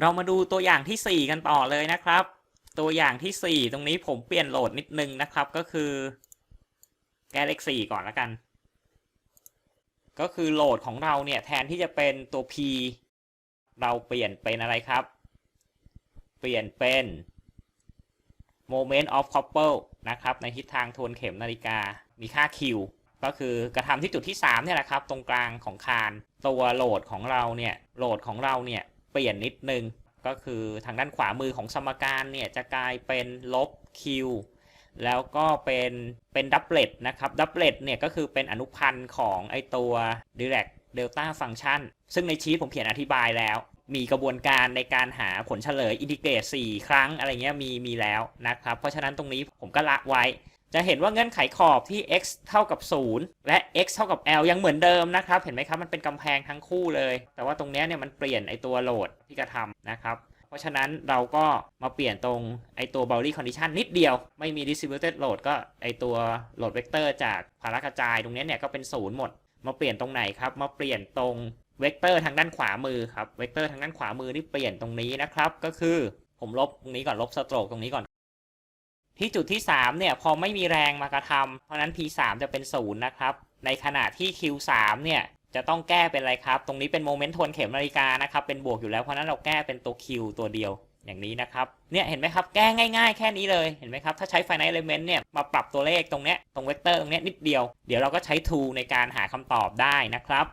เรามาดูตัวอย่างที่ 4 กันต่อเลยนะครับ ตัวอย่างที่ 4 ตรงนี้ผมเปลี่ยนโหลดนิดนึงนะครับ ก็คือแกเลข4ก่อนแล้วกัน ก็คือโหลดของเราเนี่ยแทนที่จะเป็นตัว P เราเปลี่ยนเป็นอะไรครับ เปลี่ยนเป็น moment of couple นะครับ ในทิศทางทวนเข็มนาฬิกา มีค่า Q ก็คือกระทำที่จุดที่3เนี่ยแหละครับ ตรงกลางของคาน ตัวโหลดของเราเนี่ย โหลดของเราเนี่ย เปลี่ยนนิดนึง ก็คือทางด้านขวามือของสมการเนี่ยจะกลายเป็นลบ Q แล้วก็เป็นเป็นดับเบิลนะครับดับเบิลเนี่ยก็คือเป็นอนุพันธ์ของไอตัว direct delta function ซึ่งในชีตผมเขียนอธิบายแล้ว มีกระบวนการในการหาผลเฉลยอินทิเกรต4ครั้งอะไรเงี้ยมีมีแล้วนะครับ เพราะฉะนั้นตรงนี้ผมก็ละไว้ จะเห็นว่าเงื่อนไขขอบที่ x เท่ากับ 0 และ x เท่ากับ l ยังเหมือนเดิมนะครับ เห็นไหมครับมันเป็นกำแพงทั้งคู่เลย แต่ว่าตรงนี้เนี่ยมันเปลี่ยนไอตัวโหลดที่กระทำนะครับ เพราะฉะนั้นเราก็มาเปลี่ยนตรงไอตัว boundary condition นิดเดียว ไม่มี distributed load ก็ไอตัว load vector จากภาระกระจายตรงนี้เนี่ยก็เป็นศูนย์หมด มาเปลี่ยนตรงไหนครับ มาเปลี่ยนตรงเวกเตอร์ทางด้านขวามือครับ เวกเตอร์ทางด้านขวามือนี่เปลี่ยนตรงนี้นะครับ ก็คือผมลบตรงนี้ก่อนลบสโตรกตรงนี้ก่อน ที่จุดที่ 3 เนี่ย พอไม่มีแรงมากระทำเพราะนั้น P3 จะเป็น 0 นะครับ ในขณะที่ Q3 เนี่ย จะต้องแก้เป็นอะไรครับ ตรงนี้เป็นโมเมนต์ทวนเข็มนาฬิกานะครับ เป็นบวกอยู่แล้ว เพราะฉะนั้นเราแก้เป็นตัว Q ตัวเดียวอย่างนี้นะครับ เนี่ยเห็นไหมครับ แก้ง่ายๆ แค่นี้เลย เห็นไหมครับ ถ้าใช้ finite element เนี่ย มาปรับตัวเลขตรงเนี้ย ตรงเวกเตอร์ตรงเนี้ยนิดเดียว เดี๋ยวเราก็ใช้ tool ในการหาคำตอบได้นะครับ